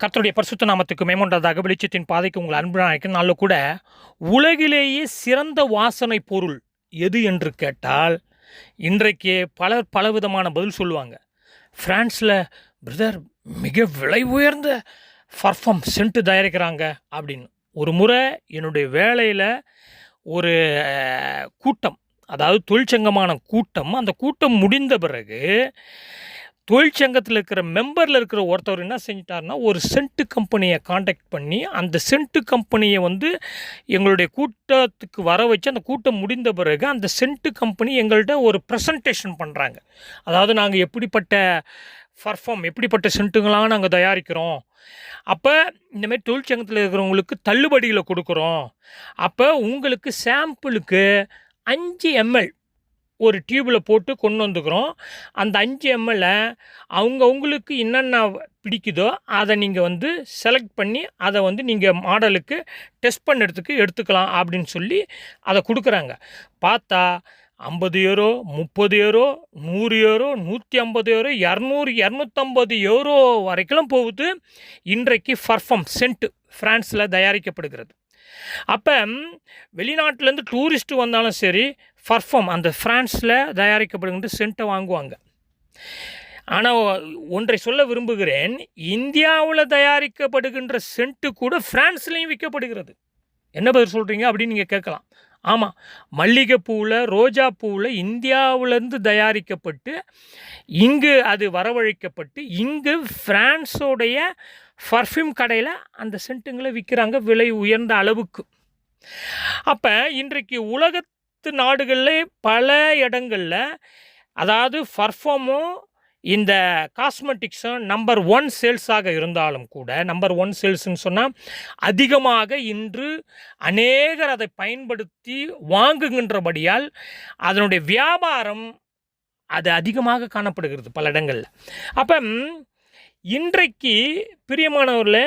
கர்த்தருடைய பரிசுத்த நாமத்துக்கு மேம்பட்டதாக வெளிச்சத்தின் பாதைக்கு உங்கள் அன்பு நாளில் கூட உலகிலேயே சிறந்த வாசனை பொருள் எது என்று கேட்டால் இன்றைக்கு பலர் பலவிதமான பதில் சொல்லுவாங்க. ஃப்ரான்ஸில் பிரதர் மிக விலை உயர்ந்த பர்ஃபார்ம் சென்ட்டு தயாரிக்கிறாங்க அப்படின்னு. ஒரு முறை என்னுடைய வேலையில் ஒரு கூட்டம் அதாவது தொழிற்சங்கமான கூட்டம் அந்த கூட்டம் முடிந்த பிறகு தொழிற்சங்கத்தில் இருக்கிற மெம்பரில் இருக்கிற ஒருத்தவர் என்ன செஞ்சிட்டாருன்னா ஒரு சென்ட்டு கம்பெனியை காண்டாக்ட் பண்ணி அந்த சென்ட்டு கம்பெனியை வந்து எங்களுடைய கூட்டத்துக்கு வர வச்சு அந்த கூட்டம் முடிந்த பிறகு அந்த சென்ட்டு கம்பெனி எங்கள்கிட்ட ஒரு ப்ரெசன்டேஷன் பண்ணுறாங்க அதாவது நாங்கள் எப்படிப்பட்ட பர்ஃபார்ம் எப்படிப்பட்ட சென்ட்டுங்களாக நாங்கள் தயாரிக்கிறோம். அப்போ இந்தமாரி தொழிற்சங்கத்தில் இருக்கிறவங்களுக்கு தள்ளுபடிகளை கொடுக்குறோம். அப்போ உங்களுக்கு சாம்பிளுக்கு அஞ்சு எம்எல் ஒரு டியூப்பில் போட்டு கொண்டு வந்துக்கிறோம். அந்த அஞ்சு எம்எல்ல அவங்கவுங்களுக்கு என்னென்ன பிடிக்குதோ அதை நீங்கள் வந்து செலக்ட் பண்ணி அதை வந்து நீங்கள் மாடலுக்கு டெஸ்ட் பண்ணுறதுக்கு எடுத்துக்கலாம் அப்படின்னு சொல்லி அதை கொடுக்குறாங்க. பார்த்தா ஐம்பது யூரோ முப்பது யூரோ நூறு யூரோ நூற்றி ஐம்பது யூரோ இரநூறு இரநூத்தம்பது யூரோ வரைக்கும் போகுது. இன்றைக்கு பர்ஃபார்ம் சென்ட்டு ஃப்ரான்ஸில் தயாரிக்கப்படுகிறது. அப்போ வெளிநாட்டிலேருந்து டூரிஸ்ட்டு வந்தாலும் சரி பர்ஃபார்ம் அந்த ஃப்ரான்ஸில் தயாரிக்கப்படுகின்ற சென்ட்டை வாங்குவாங்க. ஆனால் ஒன்றை சொல்ல விரும்புகிறேன் இந்தியாவில் தயாரிக்கப்படுகின்ற சென்ட்டு கூட ஃப்ரான்ஸ்லேயும் விற்கப்படுகிறது. என்ன பதில் சொல்கிறீங்க அப்படின்னு நீங்கள் கேட்கலாம். ஆமாம் மல்லிகைப்பூவில் ரோஜா பூவில் இந்தியாவிலேருந்து தயாரிக்கப்பட்டு இங்கு அது வரவழைக்கப்பட்டு இங்கு ஃப்ரான்ஸோடைய பர்ஃப்யூம் கடையில் அந்த சென்ட்டுங்களை விற்கிறாங்க விலை உயர்ந்த அளவுக்கு. அப்போ இன்றைக்கு உலகத்து நாடுகளில் பல இடங்களில் அதாவது பர்ஃபார்மும் இந்த காஸ்மெட்டிக்ஸும் நம்பர் ஒன் சேல்ஸாக இருந்தாலும் கூட நம்பர் ஒன் சேல்ஸுன்னு சொன்னால் அதிகமாக இன்று அநேகர் அதை பயன்படுத்தி வாங்குகின்றபடியால் அதனுடைய வியாபாரம் அது அதிகமாக காணப்படுகிறது பல இடங்களில். அப்போ இன்றைக்கு பிரியமானவரில்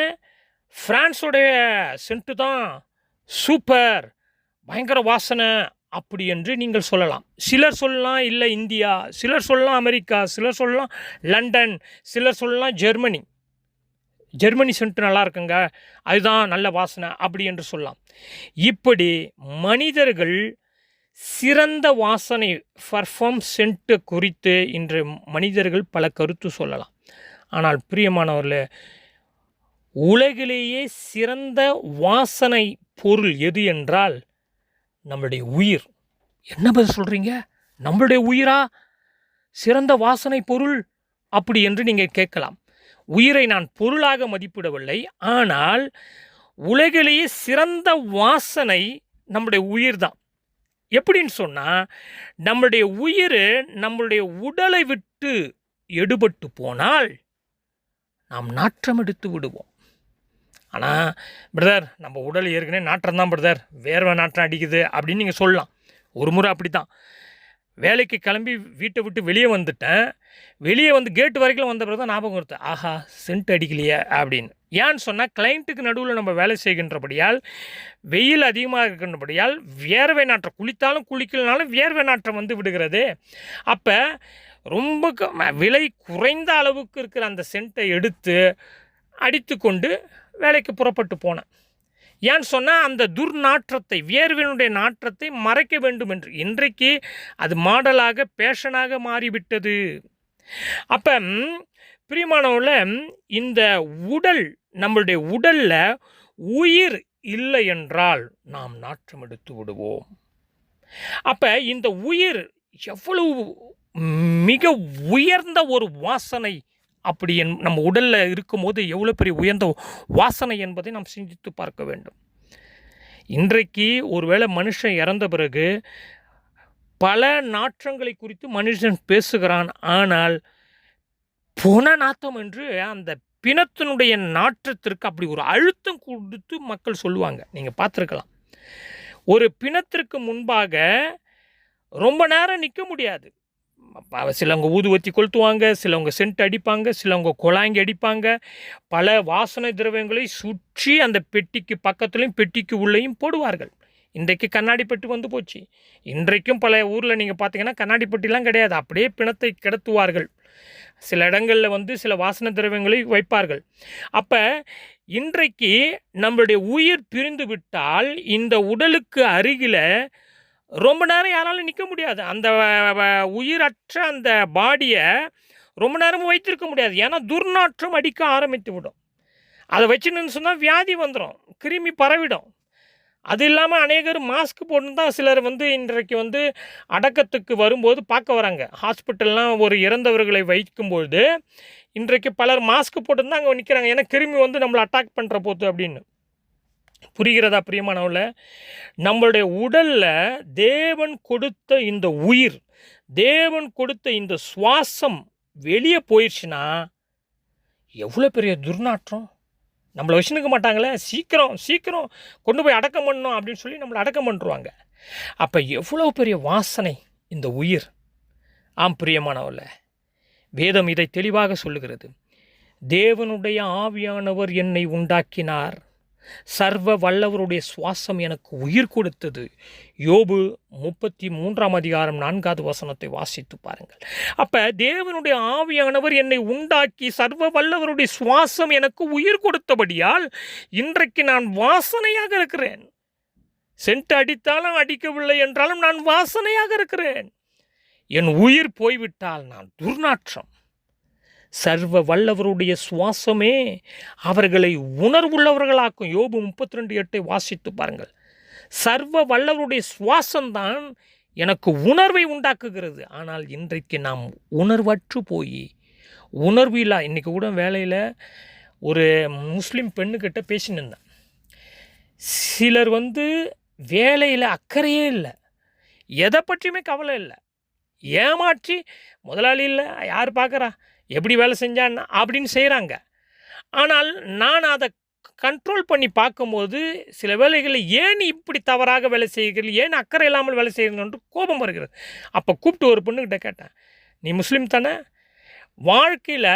ஃப்ரான்ஸுடைய சென்ட்டு தான் சூப்பர் பயங்கர வாசனை அப்படி என்று நீங்கள் சொல்லலாம். சிலர் சொல்லலாம் இல்லை இந்தியா சிலர் சொல்லலாம் அமெரிக்கா சிலர் சொல்லலாம் லண்டன் சிலர் சொல்லலாம் ஜெர்மனி. ஜெர்மனி சென்ட் நல்லா இருக்குங்க அதுதான் நல்ல வாசனை அப்படி என்று சொல்லலாம். இப்படி மனிதர்கள் சிறந்த வாசனை பர்ஃபார்ம் சென்ட்டு குறித்து இன்று மனிதர்கள் பல கருத்து சொல்லலாம். ஆனால் பிரியமானவர்களே உலகிலேயே சிறந்த வாசனை பொருள் எது என்றால் நம்மளுடைய உயிர். என்ன பதில் சொல்கிறீங்க நம்மளுடைய உயிரா? சிறந்த வாசனை பொருள்? அப்படி என்று நீங்கள் கேட்கலாம். உயிரை நான் பொருளாக மதிப்பிடவில்லை. ஆனால் உலகிலேயே சிறந்த வாசனை நம்முடைய உயிர் தான் எப்படின்னு சொன்னால் நம்மளுடைய உயிர் நம்மளுடைய உடலை விட்டு எடுபட்டு போனால் நாம் நாற்றம் எடுத்து விடுவோம். ஆனால் பிரதர் நம்ம உடல் ஏற்கனவே நாற்றம் தான் பிரதர் வேர்வை நாற்றம் அடிக்குது அப்படின்னு நீங்கள் சொல்லலாம். ஒரு முறை அப்படி தான் வேலைக்கு கிளம்பி வீட்டை விட்டு வெளியே வந்துட்டேன். வெளியே வந்து கேட்டு வரைக்கும் வந்த பிறகு தான் ஞாபகம் வருது. ஆஹா சென்ட் அடிக்கலையே அப்படின்னு. ஏன்னு சொன்னால் கிளைண்ட்டுக்கு நடுவில் நம்ம வேலை செய்கின்றபடியால் வெயில் அதிகமாக இருக்கின்றபடியால் வியர்வை நாற்றம் குளித்தாலும் குளிக்கலனாலும் வியர்வை நாற்றம் வந்து விடுகிறது. அப்போ ரொம்ப க- விலை குறைந்த அளவுக்கு இருக்கிற அந்த சென்ட்டை எடுத்து அடித்து கொண்டு வேலைக்கு புறப்பட்டு போனேன். ஏன்னு சொன்னால் அந்த துர்நாற்றத்தை வியர்வினுடைய நாற்றத்தை மறைக்க வேண்டும் என்று. இன்றைக்கு அது மாடலாக பேஷனாக மாறிவிட்டது. அப்போ பிரியமானவில் இந்த உடல் நம்மளுடைய உடலில் உயிர் இல்லை என்றால் நாம் நாற்றம் எடுத்து விடுவோம். அப்போ இந்த உயிர் எவ்வளவு மிக உயர்ந்த ஒரு வாசனை அப்படி என் நம்ம உடலில் இருக்கும்போது எவ்வளோ பெரிய உயர்ந்த வாசனை என்பதை நாம் சிந்தித்து பார்க்க வேண்டும். இன்றைக்கு ஒருவேளை மனுஷன் இறந்த பிறகு பல நாற்றங்களை குறித்து மனுஷன் பேசுகிறான். ஆனால் புன நாத்தம் என்று அந்த பிணத்தினுடைய நாற்றத்திற்கு அப்படி ஒரு அழுத்தம் கொடுத்து மக்கள் சொல்லுவாங்க. நீங்கள் பார்த்துருக்கலாம். ஒரு பிணத்திற்கு முன்பாக ரொம்ப நேரம் நிற்க முடியாது. சிலவங்க ஊதுவத்தி கொளுத்துவாங்க சிலவங்க சென்ட் அடிப்பாங்க சிலவங்க குழாங்கி அடிப்பாங்க. பல வாசனை திரவியங்களை சுற்றி அந்த பெட்டிக்கு பக்கத்துலேயும் பெட்டிக்கு உள்ளேயும் போடுவார்கள். இன்றைக்கு கண்ணாடி பெட்டி வந்து போச்சு. இன்றைக்கும் பல ஊரில் நீங்கள் பார்த்தீங்கன்னா கண்ணாடி பெட்டிலாம் கிடையாது. அப்படியே பிணத்தை கிடத்துவார்கள். சில இடங்களில் வந்து சில வாசனை திரவியங்களை வைப்பார்கள். அப்போ இன்றைக்கு நம்மளுடைய உயிர் பிரிந்து விட்டால் இந்த உடலுக்கு அருகில் ரொம்ப நேரம் யாராலும் நிற்க முடியாது. அந்த வ- உயிரற்ற அந்த பாடியை ரொம்ப நேரமும் வைத்திருக்க முடியாது. ஏன்னா துர்நாற்றம் அடிக்க ஆரம்பித்து விடும். அதை வச்சுன்னு சொன்னால் வியாதி வந்துடும் கிருமி பரவிடும். அது இல்லாமல் அநேகர் மாஸ்க் போட்டு தான் சிலர் வந்து இன்றைக்கு வந்து அடக்கத்துக்கு வரும்போது பார்க்க வராங்க. ஹாஸ்பிட்டல்லாம் ஒரு இறந்தவர்களை வைக்கும்பொழுது இன்றைக்கு பலர் மாஸ்க் போட்டு தான் அங்கே நிற்கிறாங்க ஏன்னா கிருமி வந்து நம்மளை அட்டாக் பண்ணுற போது அப்படின்னு. புரிகிறதா பிரியமானவில் நம்மளுடைய உடலில் தேவன் கொடுத்த இந்த உயிர் தேவன் கொடுத்த இந்த சுவாசம் வெளியே போயிடுச்சுன்னா எவ்வளோ பெரிய துர்நாற்றம்? நம்மளை வச்சுனுக்க மாட்டாங்களே? சீக்கிரம் சீக்கிரம் கொண்டு போய் அடக்கம் பண்ணணும் அப்படின்னு சொல்லி நம்மளை அடக்கம் பண்ணுருவாங்க. அப்போ எவ்வளோ பெரிய வாசனை இந்த உயிர்? ஆம் பிரியமானவல்ல வேதம் இதை தெளிவாக சொல்லுகிறது. தேவனுடைய ஆவியானவர் என்னை உண்டாக்கினார். சர்வ வல்லவருடைய சுவாசம் எனக்கு உயிர் கொடுத்தது. யோபு முப்பத்தி மூன்றாம் அதிகாரம் நான்காவது வசனத்தை வாசித்து பாருங்கள். அப்போ தேவனுடைய ஆவியானவர் என்னை உண்டாக்கி சர்வ வல்லவருடைய சுவாசம் எனக்கு உயிர் கொடுத்தபடியால் இன்றைக்கு நான் வாசனையாக இருக்கிறேன். சென்ட் அடித்தாலும் அடிக்கவில்லை என்றாலும் நான் வாசனையாக இருக்கிறேன். என் உயிர் போய்விட்டால் நான் துர்நாற்றம். சர்வ வல்லவருடைய சுவாசமே அவர்களை உணர்வுள்ளவர்களாக்கும். யோபு முப்பத்தி ரெண்டு எட்டை வாசித்து பாருங்கள். சர்வ வல்லவருடைய சுவாசம்தான் எனக்கு உணர்வை உண்டாக்குகிறது. ஆனால் இன்றைக்கு நாம் உணர்வற்று போய் உணர்வு இல்லை இன்றைக்கி கூட வேலையில் ஒரு முஸ்லீம் பெண்ணுக்கிட்ட பேசின்னு இருந்தேன் சிலர் வந்து வேலையில் அக்கறையே இல்லை எதை பற்றியுமே கவலை இல்லை ஏமாற்றி முதலாளி இல்லை யார் பார்க்குறா? எப்படி வேலை செஞ்சான்னா அப்படின்னு செய்கிறாங்க ஆனால் நான் அதை கண்ட்ரோல் பண்ணி பார்க்கும்போது சில வேலைகளில் ஏன் இப்படி தவறாக வேலை செய்கிறீர்கள்? ஏன் அக்கறை இல்லாமல் வேலை செய்கிறீங்கன்னு கோபம் வருகிறது. அப்போ கூப்பிட்டு ஒரு பொண்ணுக்கிட்ட கேட்டேன். நீ முஸ்லீம் தானே? வாழ்க்கையில்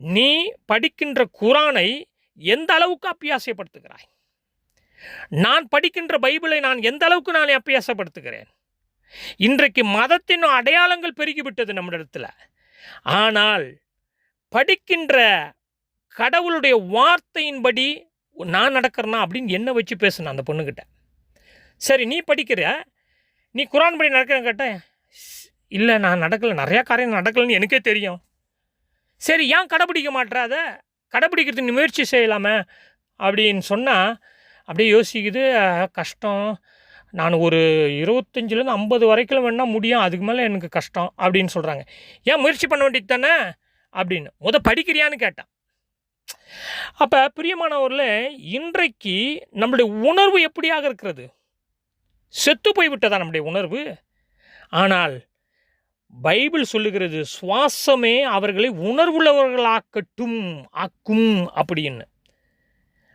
நீ படிக்கின்ற குரானை எந்த அளவுக்கு அப்பியாசப்படுத்துகிறாய்? நான் படிக்கின்ற பைபிளை நான் எந்த அளவுக்கு நான் அப்பியாசப்படுத்துகிறேன்? இன்றைக்கு மதத்தின் அடையாளங்கள் பெருகிவிட்டது நம்மிடத்தில். ஆனால் படிக்கின்ற கடவுளுடைய வார்த்தையின்படி நான் நடக்கிறேன்னா அப்படின்னு என்ன வச்சு பேசுனேன் அந்த பொண்ணுக்கிட்ட சரி நீ படிக்கிற நீ குரான் படி நடக்கிறேன்னு கேட்டேன் இல்லை நான் நடக்கலை. நிறையா காரியம் நடக்கலைன்னு எனக்கே தெரியும். சரி ஏன் கடைப்பிடிக்க மாட்றாத கடைப்பிடிக்கிறதுக்கு முயற்சி செய்யலாமே அப்படின்னு சொன்னால் அப்படியே யோசிக்குது. கஷ்டம். நான் ஒரு இருபத்தஞ்சிலேருந்து ஐம்பது வரைக்கும் வேணால் முடியும் அதுக்கு மேலே எனக்கு கஷ்டம் அப்படின்னு சொல்கிறாங்க ஏன் முயற்சி பண்ண வேண்டியது தானே? அப்படின்னு. முத படிக்கிறியான்னு கேட்டான். அப்போ பிரியமானவரில் இன்றைக்கு நம்முடைய உணர்வு எப்படியாக இருக்கிறது? செத்து போய்விட்டதா நம்முடைய உணர்வு? ஆனால் பைபிள் சொல்லுகிறது சுவாசமே அவர்களை உணர்வுள்ளவர்களாக்கட்டும் ஆக்கும் அப்படின்னு.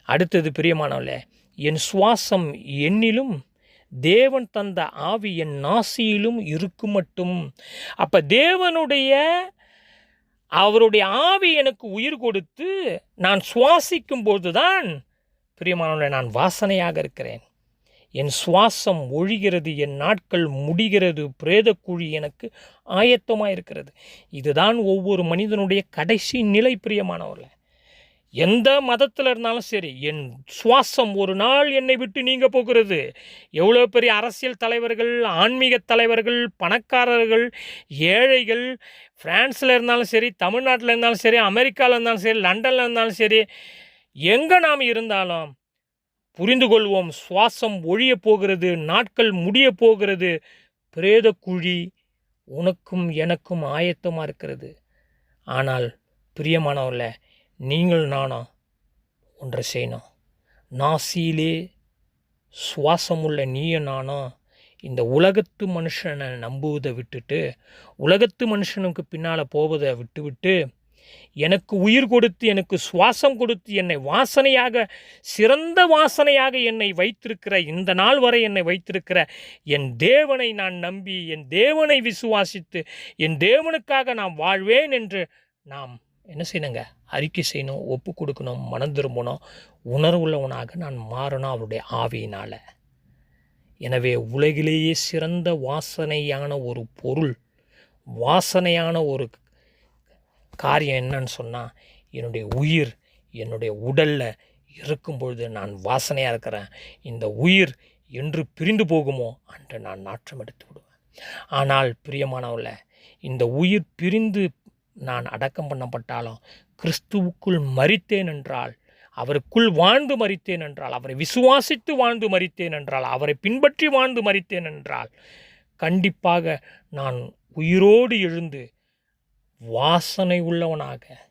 அடுத்தது பிரியமானவர்களே என் சுவாசம் என்னிலும் தேவன் தந்த ஆவி என் நாசியிலும் இருக்கும் மட்டும் அப்போ தேவனுடைய அவருடைய ஆவி எனக்கு உயிர் கொடுத்து நான் சுவாசிக்கும் போதுதான் பிரியமானவர்களே நான் வாசனையாக இருக்கிறேன். என் சுவாசம் ஒழிகிறது என் நாட்கள் முடிகிறது பிரேதக்குழி எனக்கு ஆயத்தமாக இருக்கிறது இதுதான் ஒவ்வொரு மனிதனுடைய கடைசி நிலை பிரியமானவர்களே. எந்த மதத்தில் இருந்தாலும் சரி என் சுவாசம் ஒரு நாள் என்னை விட்டு நீங்க போகிறது. எவ்வளோ பெரிய அரசியல் தலைவர்கள் ஆன்மீக தலைவர்கள் பணக்காரர்கள் ஏழைகள் ஃப்ரான்ஸில் இருந்தாலும் சரி தமிழ்நாட்டில் இருந்தாலும் சரி அமெரிக்காவில் இருந்தாலும் சரி லண்டனில் இருந்தாலும் சரி எங்கே நாம் இருந்தாலும் புரிந்து கொள்வோம். சுவாசம் ஒழிய போகிறது நாட்கள் முடிய போகிறது பிரேத குழி உனக்கும் எனக்கும் ஆயத்தமாக இருக்கிறது. ஆனால் பிரியமானவர்கள நீங்கள் நானா? ஒன்றை செய்யணும் நாசியிலே சுவாசமுள்ள நீயும் நானா? இந்த உலகத்து மனுஷனை நம்புவதை விட்டுட்டு உலகத்து மனுஷனுக்கு பின்னால் போவதை விட்டுவிட்டு எனக்கு உயிர் கொடுத்து எனக்கு சுவாசம் கொடுத்து என்னை வாசனையாக சிறந்த வாசனையாக என்னை வைத்திருக்கிற இந்த நாள் வரை என்னை வைத்திருக்கிற என் தேவனை நான் நம்பி என் தேவனை விசுவாசித்து என் தேவனுக்காக நான் வாழ்வேன் என்று நாம் என்ன செய்யணுங்க? அறிக்கை செய்யணும் ஒப்பு கொடுக்கணும் மனம் திரும்பணும் உணர்வுள்ளவனாக நான் மாறணும் அவருடைய ஆவியினால். எனவே உலகிலேயே சிறந்த வாசனையான ஒரு பொருள் வாசனையான ஒரு காரியம் என்னன்னு சொன்னால் என்னுடைய உயிர் என்னுடைய உடலில் இருக்கும் பொழுது நான் வாசனையாக இருக்கிறேன். இந்த உயிர் என்று பிரிந்து போகுமோ அன்று நான் நாற்றம் எடுத்து விடுவேன். ஆனால் பிரியமானவர்கள இந்த உயிர் பிரிந்து நான் அடக்கம் பண்ணப்பட்டாலும் கிறிஸ்துவுக்குள் மறித்தேன் என்றால் அவருக்குள் வாழ்ந்து மறித்தேன் என்றால் அவரை விசுவாசித்து வாழ்ந்து மறித்தேன் என்றால் அவரை பின்பற்றி வாழ்ந்து மறித்தேன் என்றால் கண்டிப்பாக நான் உயிரோடு எழுந்து வாசனை உள்ளவனாக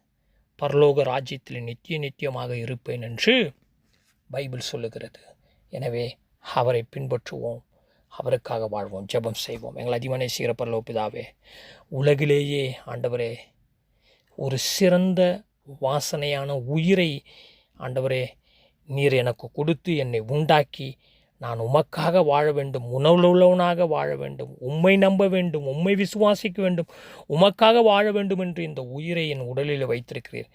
பரலோக ராஜ்யத்தில் நித்திய நித்தியமாக இருப்பேன் என்று பைபிள் சொல்லுகிறது. எனவே அவரை பின்பற்றுவோம் அவருக்காக வாழ்வோம் ஜெபம் செய்வோம். எங்கள் அதிகமான சீர பரலோபிதாவே உலகிலேயே ஆண்டவரே ஒரு சிறந்த வாசனையான உயிரை ஆண்டவரே நீர் எனக்கு கொடுத்து என்னை உண்டாக்கி நான் உமக்காக வாழ வேண்டும் உணவுள்ளவனாக வாழ வேண்டும் உம்மை நம்ப வேண்டும் உம்மை விசுவாசிக்க வேண்டும் உமக்காக வாழ வேண்டும் என்று இந்த உயிரை என் உடலில் வைத்திருக்கிறீர்.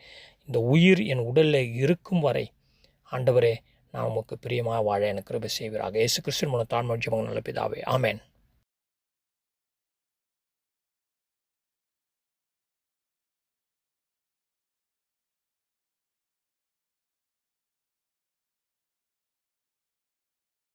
இந்த உயிர் என் உடலில் இருக்கும் வரை ஆண்டவரே நான் உமக்கு பிரியமாக வாழ எனக்கு கிருபை செய்வீராக. இயேசு கிறிஸ்தன் மூலம் தான் ஜெபம் நல்ல பிதாவே. ஆமேன்.